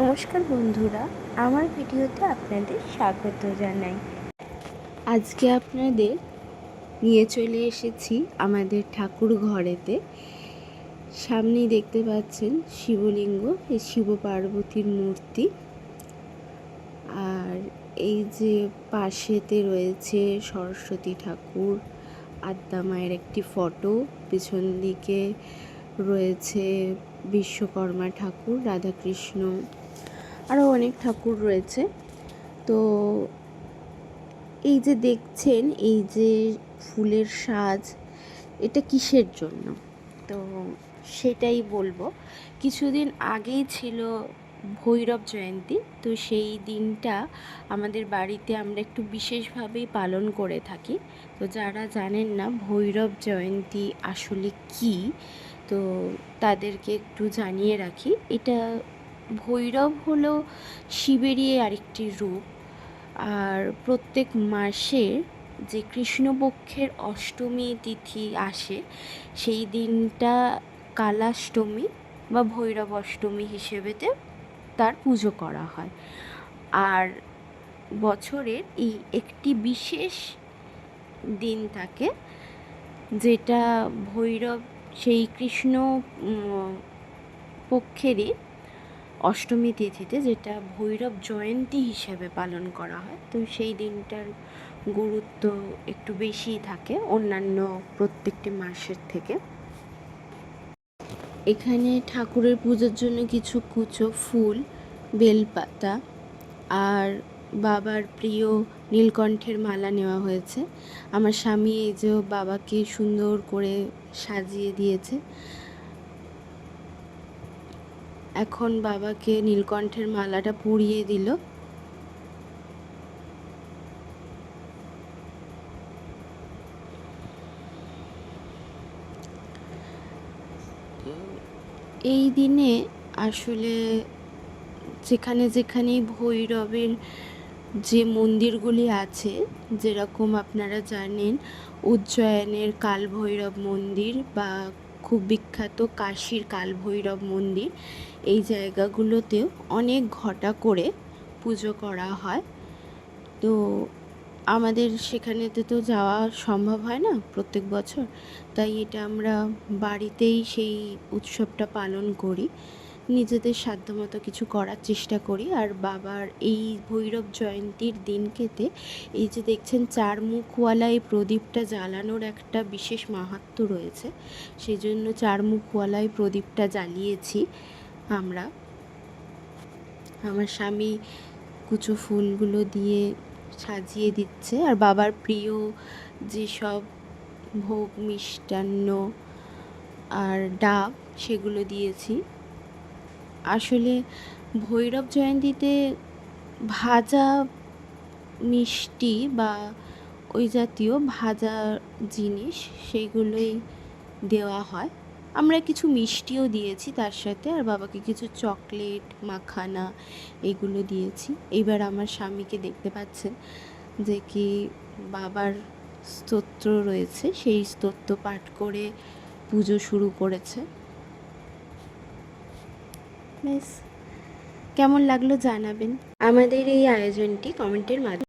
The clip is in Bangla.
নমস্কার বন্ধুরা, আমার ভিডিওতে আপনাদের স্বাগত জানাই। আজকে আপনাদের নিয়ে চলে এসেছি আমাদের ঠাকুর ঘরেতে। সামনেই দেখতে পাচ্ছেন শিবলিঙ্গ, এই শিব পার্বতীর মূর্তি। আর এই যে পাশেতে রয়েছে সরস্বতী ঠাকুর আদ্যা মায়ের একটি ফটো, পিছন দিকে রয়েছে বিশ্বকর্মা ঠাকুর, রাধাকৃষ্ণ আরও অনেক ঠাকুর রয়েছে। তো এই যে দেখছেন, এই যে ফুলের সাজ, এটা কিসের জন্য? তো সেটাই বলব। কিছুদিন আগেই ছিল ভৈরব জয়ন্তী, তো সেই দিনটা আমাদের বাড়িতে আমরা একটু বিশেষভাবেই পালন করে থাকি। তো যারা জানেন না ভৈরব জয়ন্তী আসলে কী, তো তাদেরকে একটু জানিয়ে রাখি। এটা ভৈরব হলো শিবেরই আরেকটি রূপ। আর প্রত্যেক মাসে যে কৃষ্ণপক্ষের অষ্টমী তিথি আসে, সেই দিনটা কালাষ্টমী বা ভৈরব অষ্টমী হিসেবেতে তার পুজো করা হয়। আর বছরের এই একটি বিশেষ দিন থাকে, যেটা ভৈরব, সেই কৃষ্ণ পক্ষেরই অষ্টমী তিথিতে যেটা ভৈরব জয়ন্তী হিসেবে পালন করা হয়, তো সেই দিনটার গুরুত্ব একটু বেশিই থাকে অন্যান্য প্রত্যেকটি মাসের থেকে। এখানে ঠাকুরের পুজোর জন্য কিছু কুচো, ফুল, বেলপাতা আর বাবার প্রিয় নীলকণ্ঠের মালা নেওয়া হয়েছে। আমার স্বামী এই যে বাবাকে সুন্দর করে সাজিয়ে দিয়েছে। এখন বাবাকে নীলকণ্ঠের মালাটা পুড়িয়ে দিল। এই দিনে আসলে যেখানে যেখানে ভৈরবের যে মন্দিরগুলি আছে, যেরকম আপনারা জানেন, উজ্জয়নের কালভৈরব মন্দির বা খুব বিখ্যাত কাশীর কালভৈরব মন্দির। এই জায়গাগুলোতেও অনেক ঘটা করে পুজো করা হয়। তো আমাদের সেখানেতে তো যাওয়া সম্ভব হয় না প্রত্যেক বছর। তাই এটা আমরা বাড়িতেই সেই উৎসবটা পালন করি। নিজেদের সাধ্যমতো কিছু করার চেষ্টা করি। আর বাবার এই ভৈরব জয়ন্তীর দিন দিনকেতে এই যে দেখছেন চার মুখওয়ালা এই প্রদীপটা জ্বালানোর একটা বিশেষ মাহাত্ম রয়েছে। সেই জন্য চার মুখওয়ালা এই প্রদীপটা জ্বালিয়েছি আমরা। আমার স্বামী কুচো ফুলগুলো দিয়ে সাজিয়ে দিচ্ছে। আর বাবার প্রিয় যেসব ভোগ, মিষ্টান্ন আর ডাব, সেগুলো দিয়েছি। আসলে ভৈরব জয়ন্তীতে ভাজা মিষ্টি বা ওই জাতীয় ভাজা জিনিস সেইগুলোই দেওয়া হয়। আমরা কিছু মিষ্টিও দিয়েছি তার সাথে, আর বাবাকে কিছু চকলেট, মাখানা এগুলো দিয়েছি। এইবার আমার স্বামীকে দেখতে পাচ্ছেন যে কি বাবার স্তোত্র রয়েছে। সেই স্তোত্র পাঠ করে পুজো শুরু করেছে। ব্যাস কেমন লাগল জানাবেন? আমাদের এই আয়োজনটি কমেন্টের মাধ্যমে